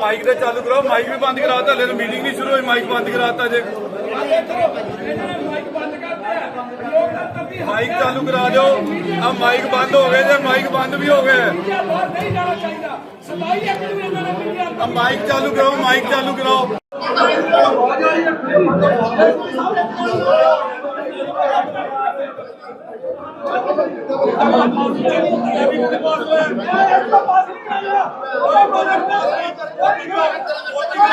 Mic ਤੇ ਚਾਲੂ ਕਰਾਓ ਮਾਈਕ ਵੀ ਬੰਦ ਕਰਾਤਾ ਹਲੇ ਤਾਂ ਮੀਟਿੰਗ ਨਹੀਂ ਸ਼ੁਰੂ ਹੋਈ ਮਾਈਕ ਬੰਦ ਕਰਾਤਾ ਜੇ ਮਾਈਕ ਚਾਲੂ ਕਰਾ ਦਿਓ ਆ ਮਾਈਕ ਬੰਦ ਹੋ ਗਏ ਜੇ ਮਾਈਕ ਬੰਦ ਵੀ ਹੋ ਗਏ ਆ ਮਾਈਕ ਚਾਲੂ ਕਰਾਓ mike ¡Vamos! ¡Vamos! ¡Vamos! ¡Vamos!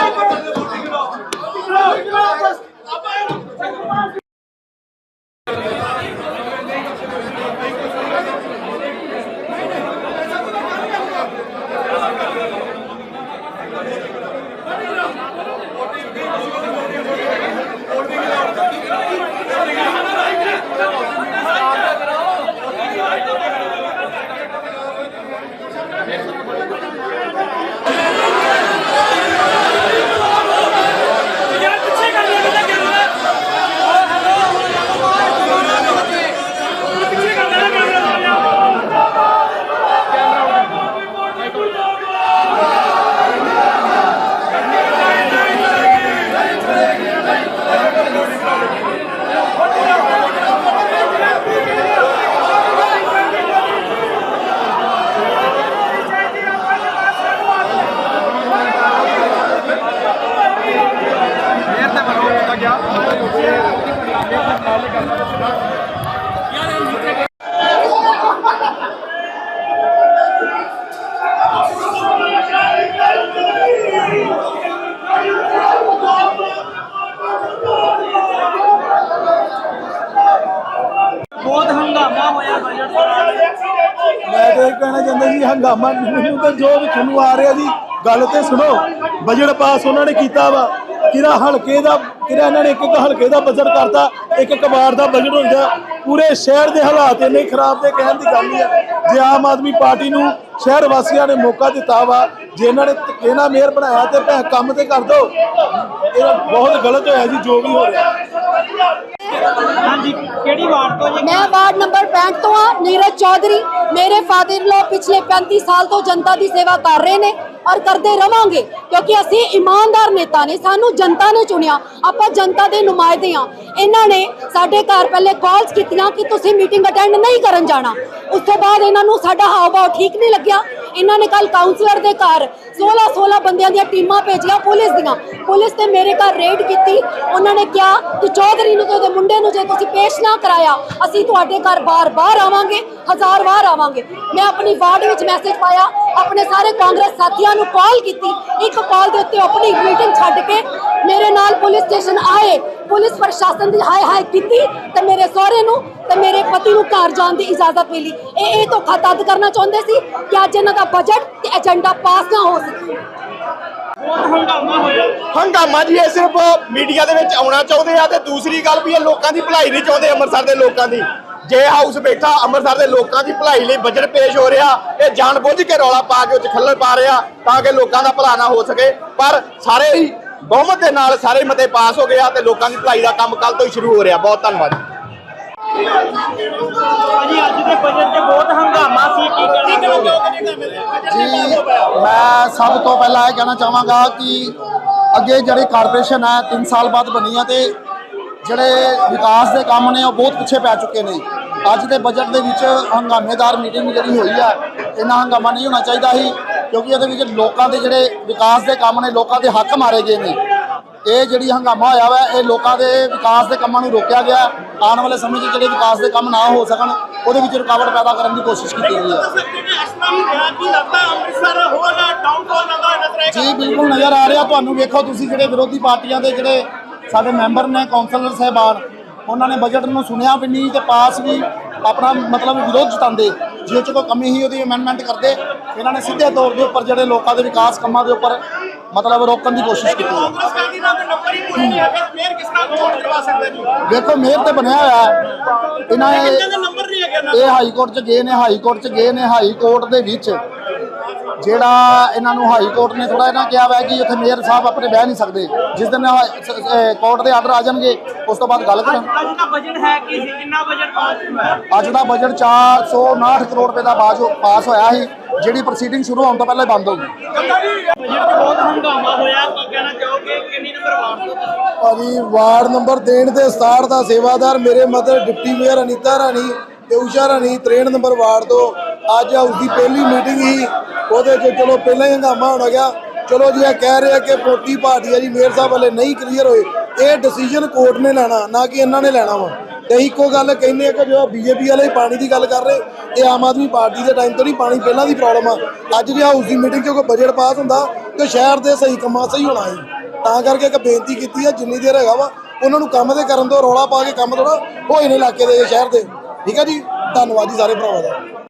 ਬਹੁਤ ਹੰਗਾਮਾ ਹੋਇਆ ਬਜਟ ਮੈਂ ਤੇ ਇਹ ਕਹਿਣਾ ਚਾਹੁੰਦਾ ਜੀ, ਹੰਗਾਮਾ ਮੈਨੂੰ ਤਾਂ ਜੋ ਵੀ ਤੁਹਾਨੂੰ ਆ ਰਿਹਾ ਜੀ, ਗੱਲ ਤੇ ਸੁਣੋ। ਬਜਟ ਪਾਸ ਉਹਨਾਂ ਨੇ ਕੀਤਾ ਵਾ। ਕਿਹੜਾ ਹਲਕੇ ਦਾ ਕਿਹੜਾ ਇਹਨਾਂ ਨੇ ਇੱਕ ਇੱਕ ਹਲਕੇ ਦਾ ਬਜਟ ਕਰਤਾ ਇੱਕ ਇੱਕ ਵਾਰ ਦਾ ਬਜਟ ਹੁੰਦਾ ਪੂਰੇ ਸ਼ਹਿਰ ਦੇ ਹਾਲਾਤ ਇੰਨੇ ਖਰਾਬ ਦੇ ਕਹਿਣ ਦੀ ਗੱਲ ਨਹੀਂ ਹੈ। ਜੇ ਆਮ ਆਦਮੀ ਪਾਰਟੀ ਨੂੰ ਸ਼ਹਿਰ ਵਾਸੀਆਂ ਨੇ ਮੌਕਾ ਦਿੱਤਾ ਵਾ ਜੇ ਇਹਨਾਂ ਨੇ ਨਾਲ ਮੇਅਰ ਬਣਾਇਆ ਤੇ ਭੈ ਕੰਮ ਤੇ ਕਰ ਦੋ ਇਹ ਬਹੁਤ ਗਲਤ ਹੋਇਆ ਜੀ ਜੋ ਵੀ ਹੋ ਰਿਹਾ। ਹਾਂਜੀ ਕਿਹੜੀ ਵਾਰਡ ਤੋਂ ਜੀ? ਮੈਂ ਵਾਰਡ ਨੰਬਰ 65 ਤੋਂ ਆ ਨੀਰਜ ਚੌਧਰੀ। ਮੇਰੇ ਫਾਦਰ ਲੋ ਪਿਛਲੇ 35 ਸਾਲ ਤੋਂ ਜਨਤਾ ਦੀ ਸੇਵਾ ਕਰ ਰਹੇ ਨੇ। ਔਰ ਕਰਦੇ ਰਵਾਂਗੇ, ਕਿਉਂਕਿ ਅਸੀਂ ਇਮਾਨਦਾਰ ਨੇਤਾ ਨੇ, ਸਾਨੂੰ ਜਨਤਾ ਨੇ ਚੁਣਿਆ, ਆਪਾਂ ਜਨਤਾ ਦੇ ਨੁਮਾਇੰਦੇ ਆ ਇਹਨਾਂ ਨੇ ਸਾਡੇ ਘਰ ਪਹਿਲੇ ਕਾਲਸ ਕੀਤੀਆਂ ਕਿ ਤੁਸੀਂ ਮੀਟਿੰਗ ਅਟੈਂਡ ਨਹੀਂ ਕਰਨ ਜਾਣਾ। ਉਸ ਤੋਂ ਬਾਅਦ ਇਹਨਾਂ ਨੂੰ ਸਾਡਾ ਹਾਵ ਭਾਵ ਠੀਕ ਨਹੀਂ ਲੱਗਿਆ। ਇਹਨਾਂ ਨੇ ਕੱਲ ਕਾਉਂਸਲਰ ਦੇ ਘਰ 16 16 ਬੰਦਿਆਂ ਦੀਆਂ ਟੀਮਾਂ ਭੇਜੀਆਂ ਪੁਲਿਸ ਦੀਆਂ। ਪੁਲਿਸ ਨੇ ਮੇਰੇ ਘਰ ਰੇਡ ਕੀਤੀ। ਉਹਨਾਂ ਨੇ ਕਿਹਾ ਕਿ ਚੌਧਰੀ ਨੂੰ ਤੇ ਉਹਦੇ ਮੁੰਡੇ ਨੂੰ ਜੇ ਤੁਸੀਂ ਪੇਸ਼ ਨਾ ਕਰਾਇਆ, ਅਸੀਂ ਤੁਹਾਡੇ ਘਰ ਬਾਰ-ਬਾਰ ਆਵਾਂਗੇ, ਹਜ਼ਾਰ ਵਾਰ ਆਵਾਂਗੇ। ਮੈਂ ਆਪਣੀ ਵਾਰਡ ਵਿੱਚ ਮੈਸੇਜ ਪਾਇਆ। ਆਪਣੇ ਸਾਰੇ ਕਾਂਗਰਸ ਸਾਥੀਆਂ ਨੂੰ ਕਾਲ ਕੀਤੀ। ਇੱਕ ਕਾਲ ਦੇ ਉੱਤੇ ਆਪਣੀ ਮੀਟਿੰਗ ਛੱਡ ਕੇ ਮੇਰੇ ਨਾਲ ਪੁਲਿਸ ਸਟੇਸ਼ਨ ਆਏ ਪੁਲਿਸ ਪ੍ਰਸ਼ਾਸਨ ਦੀ ਹਾਏ ਹਾਏ ਕੀਤੀ ਤੇ ਮੇਰੇ ਸਹੁਰੇ ਨੂੰ ਤੇ ਮੇਰੇ ਪਤੀ ਨੂੰ ਘਰ ਜਾਣ ਦੀ ਇਜਾਜ਼ਤ ਮਿਲੀ। ਇਹ ਇਹ ਧੋਖਾ ਤਦ ਕਰਨਾ ਚਾਹੁੰਦੇ ਸੀ ਕਿ ਅੱਜ ਇਹਨਾਂ ਦਾ ਬਜਟ ਤੇ ਏਜੰਡਾ ਪਾਸ ਨਾ ਹੋ ਸਕੇ। ਬਹੁਤ ਹੰਗਾਮਾ ਹੋਇਆ। ਹੰਗਾਮਾ ਜੀ ਇਹ ਸਿਰਫ ਮੀਡੀਆ ਦੇ ਵਿੱਚ ਆਉਣਾ ਚਾਹੁੰਦੇ ਆ ਤੇ ਦੂਸਰੀ ਗੱਲ ਵੀ ਇਹ ਲੋਕਾਂ ਦੀ ਭਲਾਈ ਨਹੀਂ ਚਾਹੁੰਦੇ ਅੰਮ੍ਰਿਤਸਰ ਦੇ ਲੋਕਾਂ ਦੀ। ਜੇ ਹਾਊਸ ਬੈਠਾ ਅੰਮ੍ਰਿਤਸਰ ਦੇ ਲੋਕਾਂ ਦੀ ਭਲਾਈ ਲਈ ਬਜਟ ਪੇਸ਼ ਹੋ ਰਿਹਾ ਇਹ ਜਾਣਬੁੱਝ ਕੇ ਰੌਲਾ ਪਾ ਕੇ ਉੱਚ ਖੱਲਰ ਪਾ ਰਿਹਾ ਤਾਂ ਕਿ ਲੋਕਾਂ ਦਾ ਭਲਾ ਨਾ ਹੋ ਸਕੇ। ਪਰ ਸਾਰੇ ਹੀ ਬਹੁਮਤ ਦੇ ਨਾਲ ਸਾਰੇ ਮਤੇ ਪਾਸ ਹੋ ਗਿਆ ਤੇ ਲੋਕਾਂ ਦੀ ਭਲਾਈ ਦਾ ਕੰਮ ਕੱਲ ਤੋਂ ਹੀ ਸ਼ੁਰੂ ਹੋ ਰਿਹਾ। ਬਹੁਤ ਧੰਨਵਾਦ। ਭਾਜੀ ਅੱਜ ਦੇ ਬਜਟ 'ਚ ਬਹੁਤ ਹੰਗਾਮਾ ਸੀ। ਕੀ ਕਹਿਣਾ ਜੀ ਮੈਂ ਸਭ ਤੋਂ ਪਹਿਲਾਂ ਇਹ ਕਹਿਣਾ ਚਾਹਾਂਗਾ ਕਿ ਅੱਗੇ ਜਿਹੜੀ ਕਾਰਪੋਰੇਸ਼ਨ ਹੈ 3 ਸਾਲ ਬਾਅਦ ਬਣੀ ਹੈ ਤੇ ਜਿਹੜੇ ਵਿਕਾਸ ਦੇ ਕੰਮ ਨੇ ਉਹ ਬਹੁਤ ਪਿੱਛੇ ਪੈ ਚੁੱਕੇ ਨੇ। ਅੱਜ ਦੇ ਬਜਟ ਦੇ ਵਿੱਚ ਹੰਗਾਮੇਦਾਰ ਮੀਟਿੰਗ ਜਿਹੜੀ ਹੋਈ ਆ ਇੰਨਾ ਹੰਗਾਮਾ ਨਹੀਂ ਹੋਣਾ ਚਾਹੀਦਾ ਸੀ। ਕਿਉਂਕਿ ਇਹਦੇ ਵਿੱਚ ਲੋਕਾਂ ਦੇ ਜਿਹੜੇ ਵਿਕਾਸ ਦੇ ਕੰਮ ਨੇ, ਲੋਕਾਂ ਦੇ ਹੱਕ ਮਾਰੇ ਗਏ ਨੇ। ਇਹ ਜਿਹੜੀ ਹੰਗਾਮਾ ਹੋਇਆ ਵਾ, ਇਹ ਲੋਕਾਂ ਦੇ ਵਿਕਾਸ ਦੇ ਕੰਮਾਂ ਨੂੰ ਰੋਕਿਆ ਗਿਆ। ਆਉਣ ਵਾਲੇ ਸਮੇਂ 'ਚ ਜਿਹੜੇ ਵਿਕਾਸ ਦੇ ਕੰਮ ਨਾ ਹੋ ਸਕਣ, ਉਹਦੇ ਵਿੱਚ ਰੁਕਾਵਟ ਪੈਦਾ ਕਰਨ ਦੀ ਕੋਸ਼ਿਸ਼ ਕੀਤੀ ਗਈ ਹੈ। ਜੀ, ਬਿਲਕੁਲ ਨਜ਼ਰ ਆ ਰਿਹਾ। ਤੁਹਾਨੂੰ ਵੇਖੋ, ਤੁਸੀਂ ਜਿਹੜੇ ਵਿਰੋਧੀ ਪਾਰਟੀਆਂ ਦੇ ਜਿਹੜੇ ਸਾਡੇ ਮੈਂਬਰ ਨੇ, ਕੌਂਸਲਰ ਸਾਹਿਬਾਨ, ਉਹਨਾਂ ਨੇ ਬਜਟ ਨੂੰ ਸੁਣਿਆ ਵੀ ਨਹੀਂ ਤੇ ਪਾਸ ਵੀ ਆਪਣਾ ਮਤਲਬ ਵਿਰੋਧ ਜਤਾਉਂਦੇ। ਜੇ ਚ ਕੋਈ ਕਮੀ ਹੀ ਉਹਦੀ ਅਮੈਂਡਮੈਂਟ ਕਰਦੇ ਇਹਨਾਂ ਨੇ ਸਿੱਧੇ ਤੌਰ ਦੇ ਉੱਪਰ ਜਿਹੜੇ ਲੋਕਾਂ ਦੇ ਵਿਕਾਸ ਕੰਮਾਂ ਦੇ ਉੱਪਰ ਮਤਲਬ ਰੋਕਣ ਦੀ ਕੋਸ਼ਿਸ਼ ਕੀਤੀ ਹੈ। ਦੇਖੋ ਮੇਅਰ ਤੇ ਬਣਿਆ ਹੋਇਆ ਹੈ। ਇਹਨਾਂ ਇਹ ਇਹ ਹਾਈ ਕੋਰਟ ਚ ਗਏ ਨੇ ਹਾਈ ਕੋਰਟ ਚ ਗਏ ਨੇ ਹਾਈ ਕੋਰਟ ਦੇ ਵਿੱਚ। ਜਿਹੜਾ ਇਹਨਾਂ ਨੂੰ ਹਾਈ ਕੋਰਟ ਨੇ ਥੋੜਾ ਇਹਨਾਂ ਕਿਹਾ ਹੋਇਆ ਕਿ ਉੱਥੇ ਮੇਅਰ ਸਾਹਿਬ ਆਪਣੇ ਬਹਿ ਨਹੀਂ ਸਕਦੇ। ਜਿਸ ਦਿਨ ਕੋਰਟ ਦੇ ਆਰਡਰ ਆ ਜਾਣਗੇ ਉਸ ਤੋਂ ਬਾਅਦ ਗੱਲ ਕਰਾਂ ਅੱਜ ਦਾ ਬਜਟ ਹੈ ਕੀ ਸੀ? ਕਿੰਨਾ ਬਜਟ ਪਾਸ ਹੋਇਆ? ਅੱਜ ਦਾ ਬਜਟ 459 ਕਰੋੜ ਰੁਪਏ ਦਾ ਬਾਜ ਪਾਸ ਹੋਇਆ ਸੀ ਜਿਹੜੀ ਪ੍ਰੋਸੀਡਿੰਗ ਸ਼ੁਰੂ ਹੋਣ ਤੋਂ ਪਹਿਲਾਂ ਹੀ ਬੰਦ ਹੋ ਗਈ। ਬਜਟ ਬਹੁਤ ਹੰਗਾਮਾ ਭਾਜੀ ਵਾਰਡ ਨੰਬਰ 3 ਤੇ 67 ਦਾ ਸੇਵਾਦਾਰ ਮੇਰੇ mother deputy mayor Anita Rani ਤੇ ਊਸ਼ਾ ਰਾਣੀ 63 ਨੰਬਰ ਵਾਰਡ ਤੋਂ। ਅੱਜ ਉਸ ਦੀ ਪਹਿਲੀ ਮੀਟਿੰਗ ਹੀ ਉਹਦੇ 'ਚ ਚਲੋ ਪਹਿਲਾਂ ਹੀ ਹੰਗਾਮਾ ਹੋਣਾ ਗਿਆ। ਚਲੋ ਜੀ, ਇਹ ਕਹਿ ਰਹੇ ਆ ਕਿ ਪੋਟੀ ਪਾਰਟੀ ਆ ਜੀ, ਮੇਅਰ ਸਾਹਿਬ ਵਾਲੇ ਨਹੀਂ ਕਲੀਅਰ ਹੋਏ। ਇਹ ਡਿਸੀਜਨ ਕੋਰਟ ਨੇ ਲੈਣਾ, ਨਾ ਕਿ ਇਹਨਾਂ ਨੇ ਲੈਣਾ ਵਾ। ਤੇ ਇੱਕੋ ਗੱਲ ਕਹਿੰਦੇ ਆ ਕਿ ਜੋ ਬੀਜੇਪੀ ਵਾਲੇ ਪਾਣੀ ਦੀ ਗੱਲ ਕਰ ਰਹੇ, ਇਹ ਆਮ ਆਦਮੀ ਪਾਰਟੀ ਦੇ ਟਾਈਮ ਤੋਂ ਨਹੀਂ, ਪਾਣੀ ਪਹਿਲਾਂ ਦੀ ਪ੍ਰੋਬਲਮ ਆ। ਅੱਜ ਜੇ ਹਾਊਸ ਦੀ ਮੀਟਿੰਗ 'ਚ ਕੋਈ ਬਜਟ ਪਾਸ ਹੁੰਦਾ, ਤੇ ਸ਼ਹਿਰ ਦੇ ਸਹੀ ਕੰਮਾਂ ਸਹੀ ਹੋਣਾ ਸੀ। ਤਾਂ ਕਰਕੇ ਇੱਕ ਬੇਨਤੀ ਕੀਤੀ ਆ, ਜਿੰਨੀ ਦੇਰ ਹੈਗਾ ਵਾ, ਉਹਨਾਂ ਨੂੰ ਕੰਮ ਦੇ ਕਰਨ ਤੋਂ ਰੌਲਾ ਪਾ ਕੇ ਕੰਮ ਥੋੜਾ ਹੋਏ ਨੇ ਇਲਾਕੇ ਦੇ, ਸ਼ਹਿਰ ਦੇ। ਠੀਕ ਹੈ ਜੀ? ਧੰਨਵਾਦ ਜੀ ਸਾਰੇ ਭਰਾਵਾਂ ਦਾ।